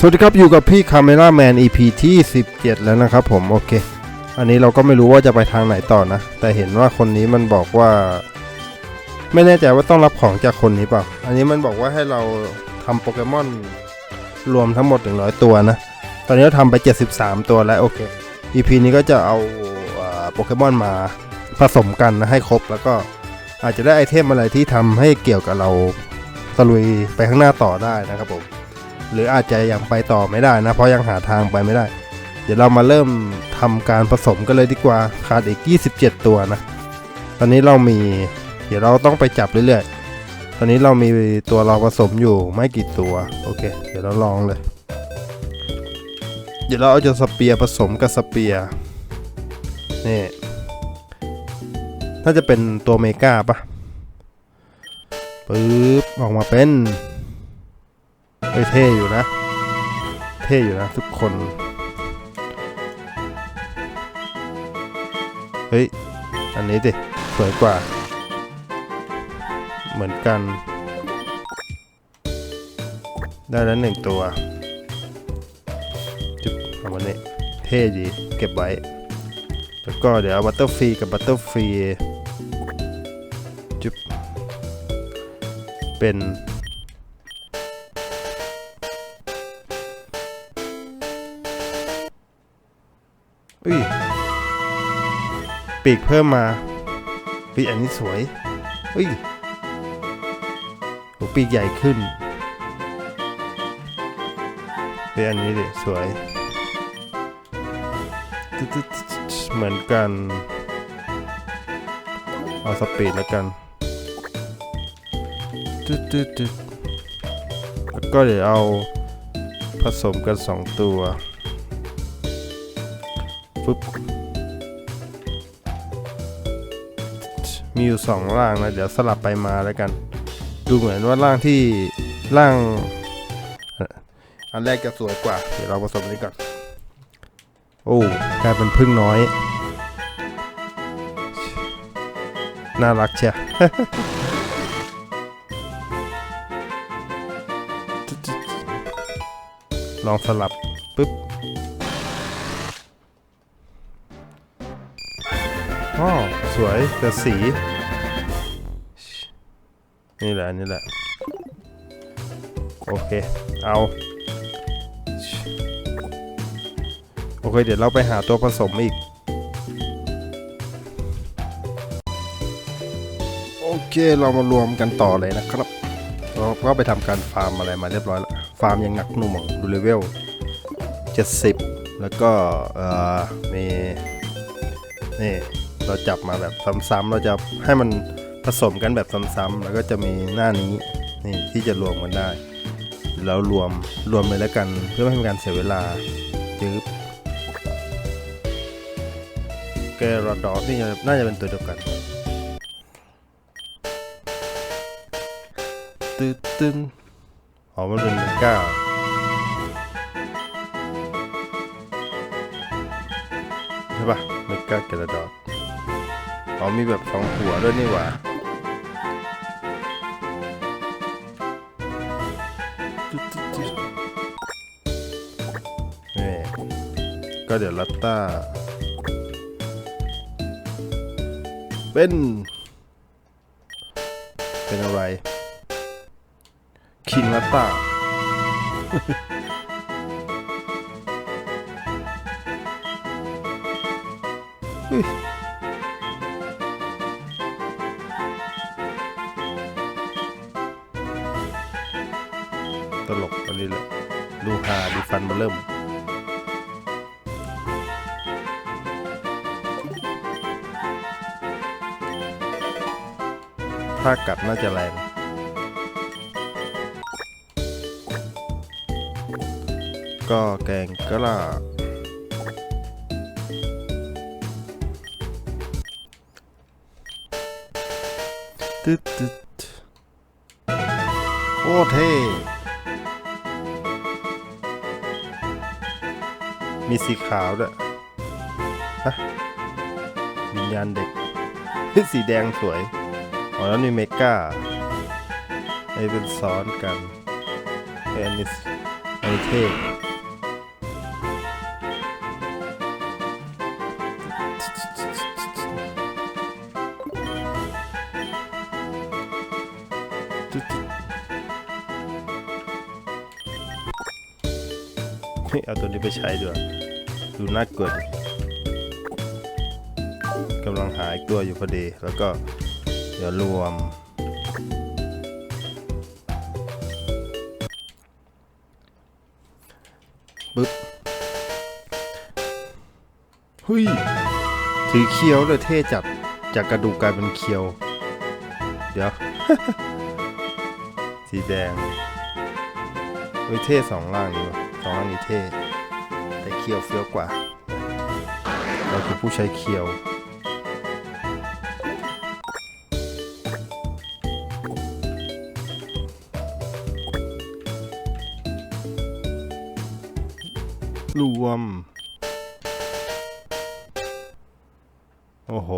สวัสดีครับ อยู่กับพี่คาเม r ่าแมน EP ที่ 17 แล้วนะครับผม โอเค อันนี้เราก็ไม่รู้ว่าจะไปทางไหนต่อนะ แต่เห็นว่าคนนี้มันบอกว่า ไม่แน่ใจว่าต้องรับของจากคนนี้เปล่า อันนี้มันบอกว่าให้เราทำโปเกมอนรวมทั้งหมด 100 ตัวนะ ตอนนี้เราทำไป 73 ตัวแล้วโอเค EP นี้ก็จะเอาอ่าโปเกมอนมาผสมกันนะให้ครบแล้วก็อาจจะได้ไอเทมอะไรที่ทำให้เกี่ยวกับเราตะลุยไปข้างหน้าต่อได้นะครับผม หรืออาจจะยังไปต่อไม่ได้นะ เพราะยังหาทางไปไม่ได้ เดี๋ยวเรามาเริ่มทำการผสมกันเลยดีกว่าขาดอีก 27 ตัวนะ ตอนนี้เรามี เดี๋ยวเราต้องไปจับเรื่อยๆ ตอนนี้เรามีตัวเราผสมอยู่ไม่กี่ตัว โอเค เดี๋ยวเราลองเลย เดี๋ยวเราเอาจะสเปียร์ผสมกับสเปียร์นี่น่าจะเป็นตัวเมกาปะปึ๊บออกมาเป็น เฮ้ยเท่อยู่นะ เท่อยู่นะทุกคน เฮ้ย อันนี้ดิ สวยกว่า เหมือนกัน ได้แล้วหนึ่งตัว จุ๊บเอามาเนี่ยเท่ดีเก็บไว้ แล้วก็เดี๋ยวเอาบัตเตอร์ฟรีกับบัตเตอร์ฟรีจุ๊บเป็น อุ้ยปีกเพิ่มมาปีกอันนี้สวยอุ้ยปีกใหญ่ขึ้นปีกอันนี้ดิสวยเหมือนกันเอาสปีดแล้วกันตึ๊ดตึ๊ดตึ๊ดแล้วก็เดี๋ยวเอาผสมกันสองตัว ปึ๊บ มีอยู่สองร่างนะเดี๋ยวสลับไปมาแล้วกัน ดูเหมือนว่าร่างที่ร่าง อันแรกจะสวยกว่า เดี๋ยวเราผสมนี้ก่อน โอ้กลายเป็นพึ่งน้อย น่ารักเชียลองสลับปึ๊บ อ๋อสวยแต่สี นี่แหละนี่แหละ โอเค เอา โอเค เดี๋ยวเราไปหาตัวผสมอีก โอเค เรามารวมกันต่อเลยนะครับเราก็ไปทำการฟาร์มอะไรมาเรียบร้อยแล้ว ฟาร์มยังหนักหน่วงดูเลเวล 70 แล้วก็ เอ่อ มี นี่ เราจับมาแบบซ้ำๆเราจะให้มันผสมกันแบบซ้ำๆแล้วก็จะมีหน้านี้นี่ที่จะรวมกันได้ แล้วรวมรวมเลยแล้วกันเพื่อไม่ให้เป็นการเสียเวลาจึ๊บแกรดอสนี่น่าจะเป็นตัวเดียวกันตึ๊ดตึ้นอ๋อมันเป็นเมกาใช่ปะเมกาแกรดอส อ๋อมีแบบสองหัวด้วยนี่หว่านี่ก็เดี๋ยวลัตตาเป็น เป็นอะไร คิงลัตตาอ นี้เลยดูฮาดูฟันมาเริ่ม ถ้ากัดน่าจะแรงก็แกงกะล่าตึ๊ดตึ๊ดโอ้เท่ มีสีขาวด้วยฮะวิญญาณเด็ก สีแดงสวย อ๋อแล้วมีเมกาไอเป็นซ้อนกันไออันนี้อันอันนี้เท่ เอาตัวนี้ไปใช้ดีกว่าดูน่ากลัวกำลังหาอีกตัวอยู่พอดี แล้วก็เดี๋ยวรวม ปึ๊บเฮ้ยถือเคียวเลยเท่จัด จากกระดูกกลายเป็นเคียว เดี๋ยว สีแดงเฮ้ยเท่สองล่างนี้วะ องล่างนี้เท่แต่เคียวเฟี้ยวกว่า เราคือผู้ใช้เคียวรวม โอ้โห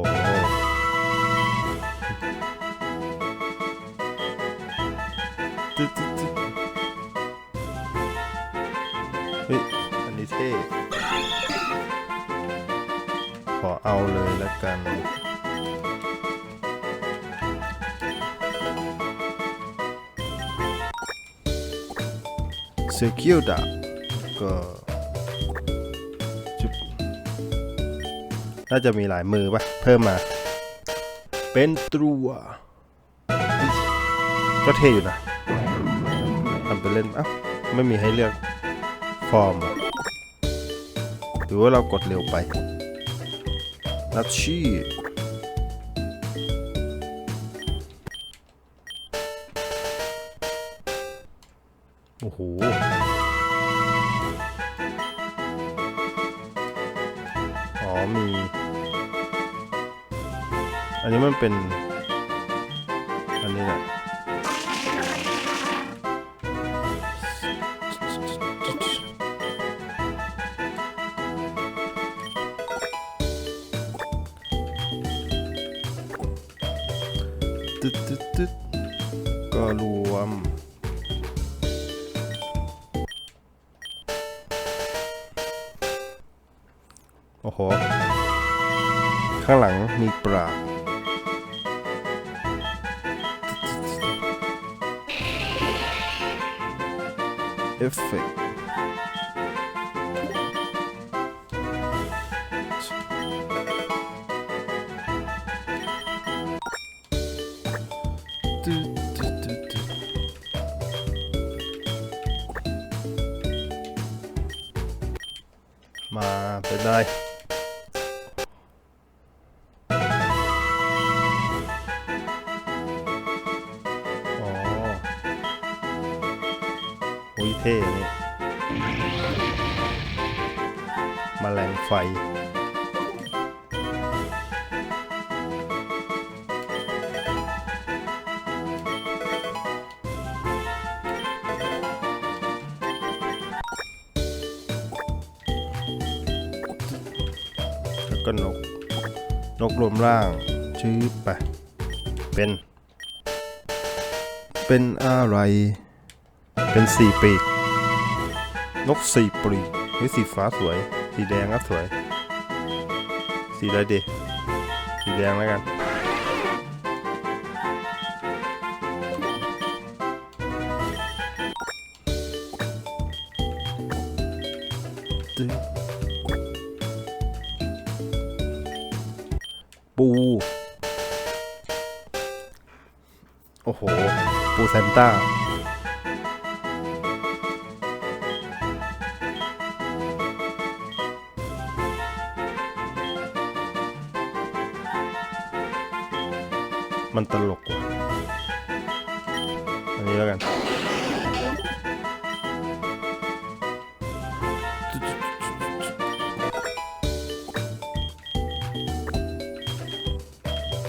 ขอเอาเลยแล้วกัน เซคิวดาก็จุบน่าจะมีหลายมือปะเพิ่มมา เป็นตัวก็เท่อยู่นะทำไปเล่นเอ้าไม่มีให้เลือกฟอร์มหรือว่าเรากดเร็วไป นัดชี่โอ้โหอ๋อมี อันนี้มันเป็น อันนี้แหละ มาเป็นอ๋อโอ้ยเท่นี่มแมลงไฟ บรวมร่างชื่อไป เป็น เป็นอะไร เป็นสี่ปีก นกสี่ปีกนี่สีฟ้าสวย สีแดงก็สวย สีอะไรดีสีแดงแล้วกัน ปูเซนต้าม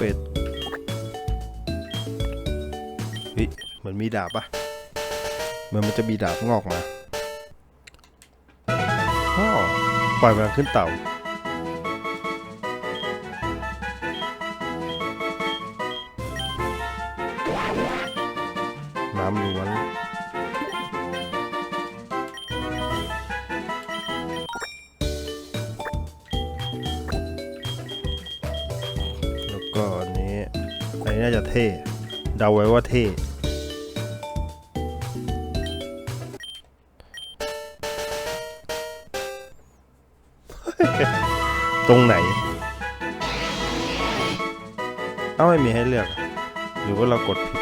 ั มีดาบปะเหมือนมันจะมีดาบงอกมาห่อปล่อยมันขึ้นเต่า น้ำล้วนแล้วก็อันนี้ อันนี้น่าจะเท่ เดาไว้ว่าเท่ ตรงไหน เอ้าไม่มีให้เลือก หรือว่าเรากดผิด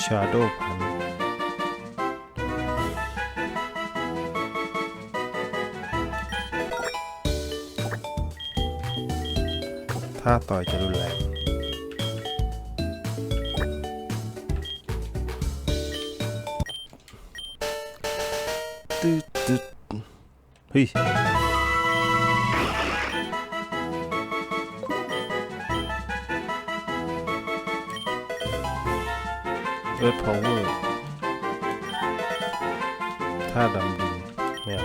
ชาโดว์พันถ้าต่อยจะรุนแรงตึ๊ดตึ๊ดเฮ้ย เอิร์ธพาวเวอร์ท่าดำดินไม่ย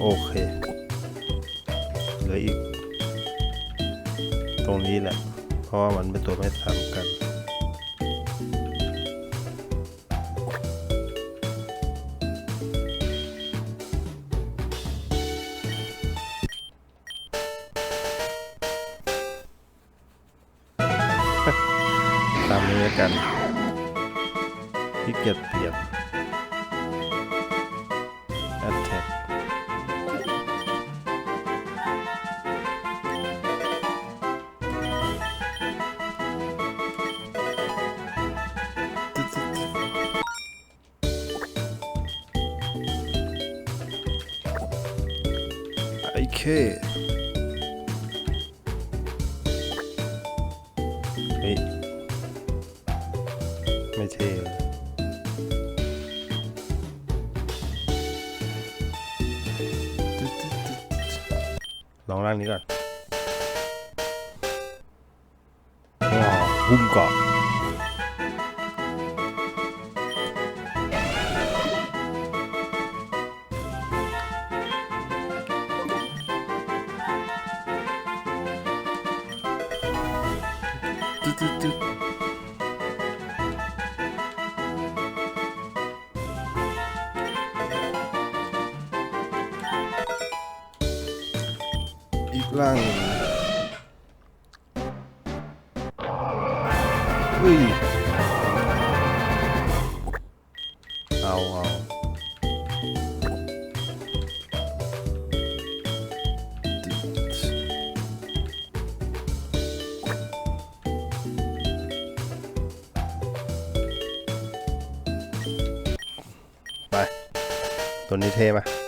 โอเค เหลืออีก ตรงนี้แหละ เพราะว่ามันเป็นตัวไม่ซ้ำกัน ไม่เท่เลยตึ๊ดตึ๊ เอาเอาไป ตัวนี้เท่ไหม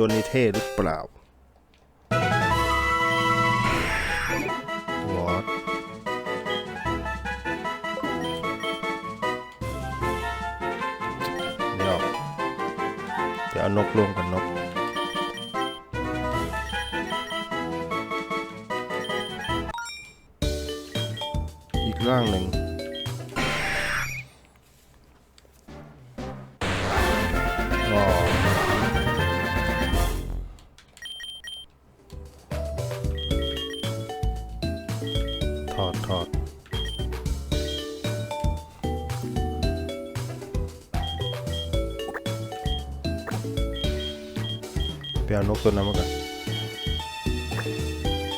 ตัวนี้เท่หรือเปล่า ไปเอานกตัวนั้นมาก่อน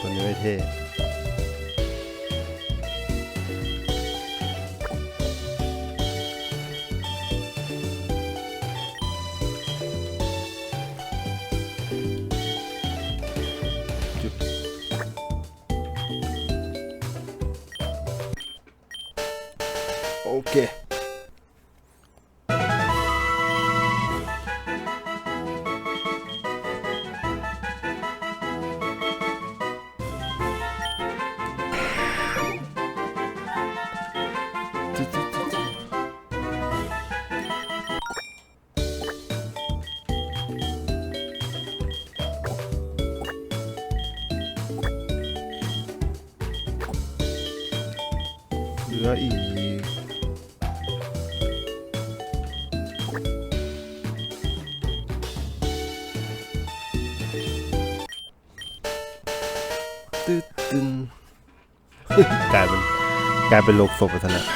ตัวนี้ไม่เท่ เหลืออีก ตึ๊ดตึนกลายเป็นกลายเป็นโลกศพไปซะแล้วว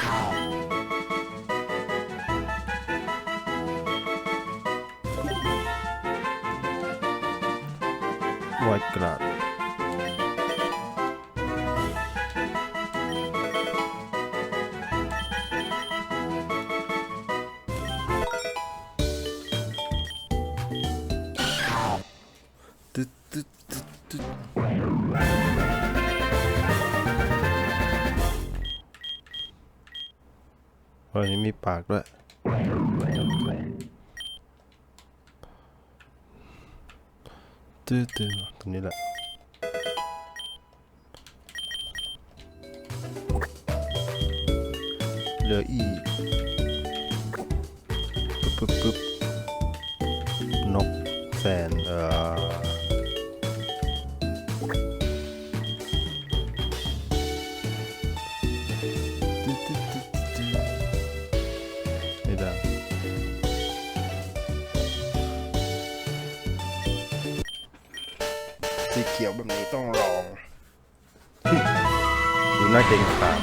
วันนี้มีปากด้วยตึ๊ดตึ๊ดตรงนี้แหละเหลืออีกปึ๊บปึ๊บปึ๊บ สีเขียวแบบนี้ต้องลอง ดูน่าเกรงขาม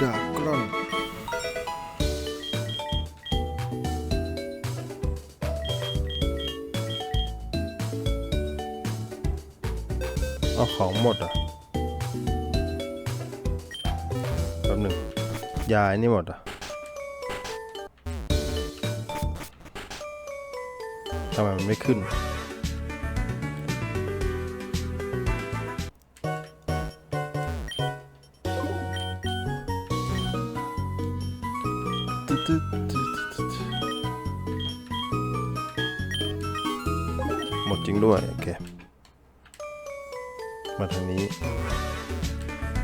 ดาบกล้อนเอาของหมดเหรอะ ยายนี่หมดอะทำไมมันไม่ขึ้น หมดจริงด้วย โอเค มาทางนี้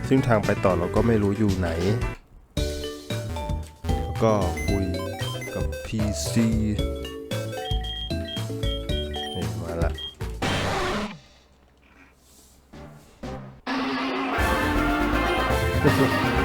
ซึ่งทางไปต่อเราก็ไม่รู้อยู่ไหน ก็คุยกับ PC นี่มาละเ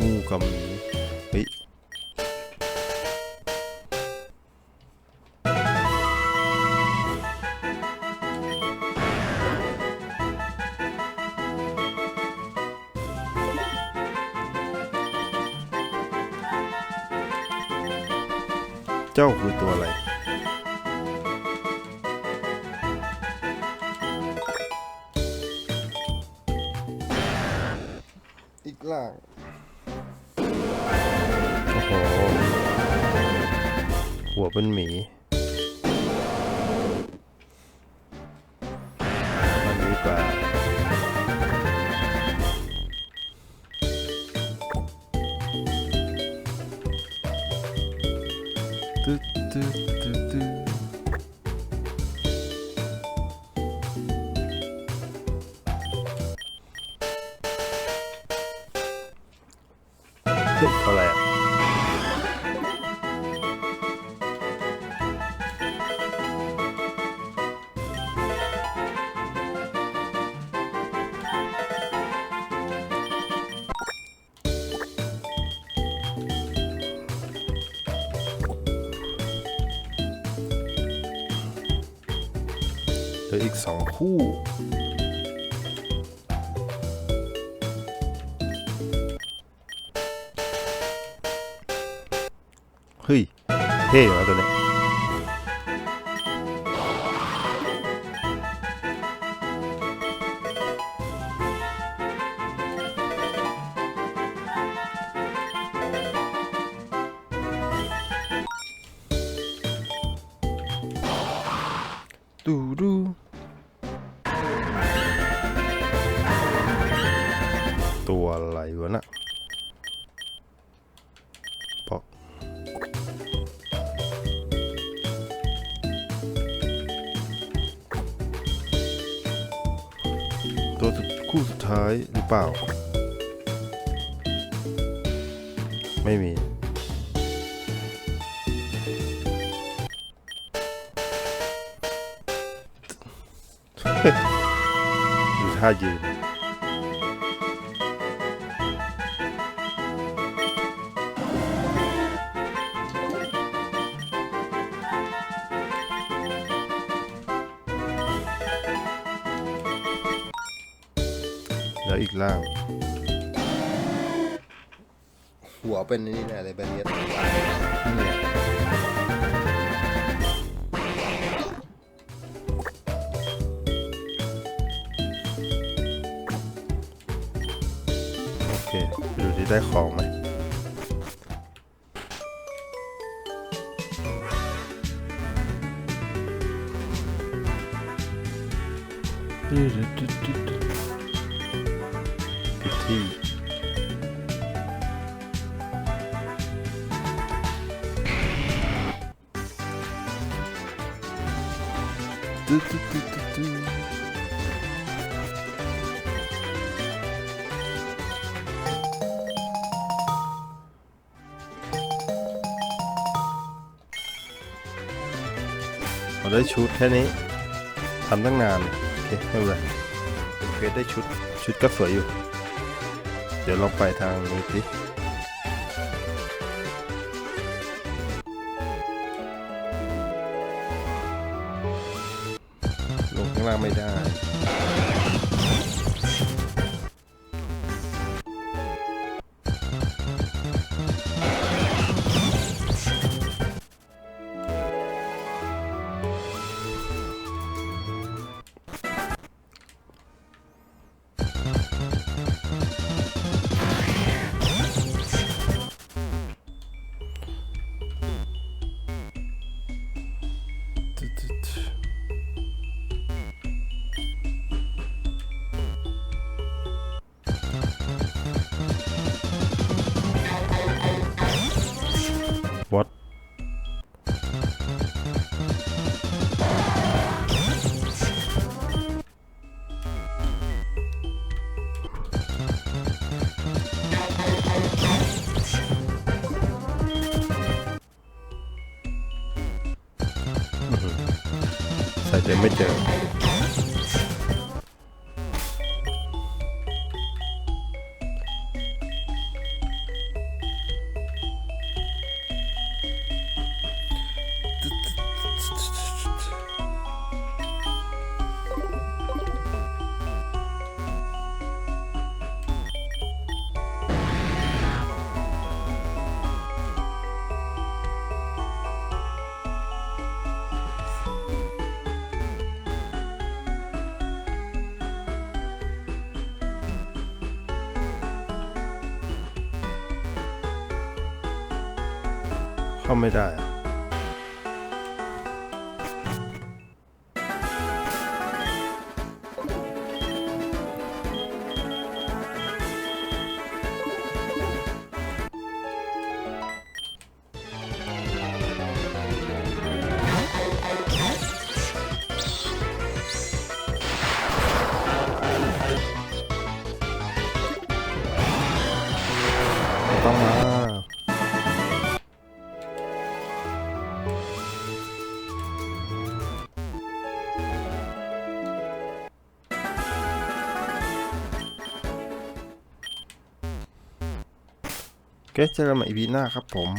งูก็มี ตึ๊ดตึ๊ด อีกสองคู่เฮ้ยเดูท่ายืน แล้วอีกล่าง หัวเป็นนี่แน่เลยแบเรียสเนี่ย ไปดูที่ได้ของไหมผิดที่ตึ๊ดตึ๊ดตึ๊ดตึ๊ด ได้ชุดแค่นี้ทำตั้งนานโอเคไม่เป็นไรโอเคได้ชุดชุดก็สวยอยู่ เดี๋ยวลองไปทางนี้สิ ใส่เต็มไม่เจอ เข้าไม่ได้อะ โอเคเจอกันใหม่อีพีหน้าครับผม